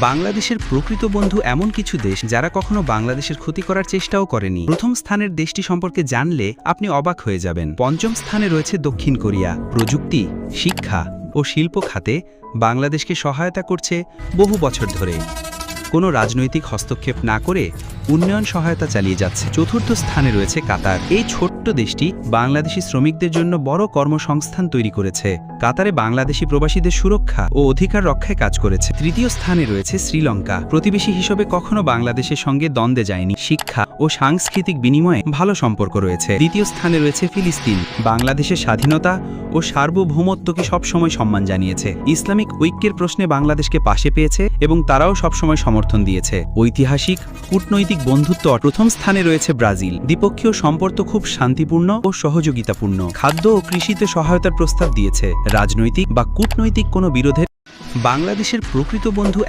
বাংলাদেশের প্রকৃত বন্ধু এমন কিছু দেশ যারা কখনো বাংলাদেশের ক্ষতি করার চেষ্টাও করেনি। প্রথম স্থানের দেশটি সম্পর্কে জানলে আপনি অবাক হয়ে যাবেন। পঞ্চম স্থানে রয়েছে দক্ষিণ কোরিয়া। প্রযুক্তি, শিক্ষা ও শিল্প খাতে বাংলাদেশকে সহায়তা করছে বহু বছর ধরে। কোনো রাজনৈতিক হস্তক্ষেপ না করে উন্নয়ন সহায়তা চালিয়ে যাচ্ছে। চতুর্থ স্থানে রয়েছে কাতার। এই ছোট্ট দেশটি বাংলাদেশি শ্রমিকদের জন্য বড় কর্মসংস্থান তৈরি করেছে। কাতারে বাংলাদেশি প্রবাসীদের সুরক্ষা ও অধিকার রক্ষায় কাজ করেছে। তৃতীয় স্থানে রয়েছে শ্রীলঙ্কা। প্রতিবেশী হিসেবে কখনো বাংলাদেশের সঙ্গে দ্বন্দ্বে যায়নি। শিক্ষা ও সাংস্কৃতিক বিনিময়ে ভালো সম্পর্ক রয়েছে। দ্বিতীয় স্থানে রয়েছে ফিলিস্তিন। বাংলাদেশের স্বাধীনতা ও সার্বভৌমত্বকে সবসময় সম্মান জানিয়েছে? ইসলামিক ঐক্যের প্রশ্নে বাংলাদেশকে পাশে পেয়েছে এবং তারাও সবসময় সমর্থন দিয়েছে। ঐতিহাসিক, কূটনৈতিক বন্ধুত্ব প্রথম স্থানে রয়েছে ব্রাজিল। দ্বিপক্ষীয় সম্পর্ক খুব শান্তিপূর্ণ ও সহযোগিতাপূর্ণ। খাদ্য ও কৃষিতে সহায়তার প্রস্তাব দিয়েছে। রাজনৈতিক বা কূটনৈতিক কোনো বিরোধের বাংলাদেশের প্রকৃত বন্ধু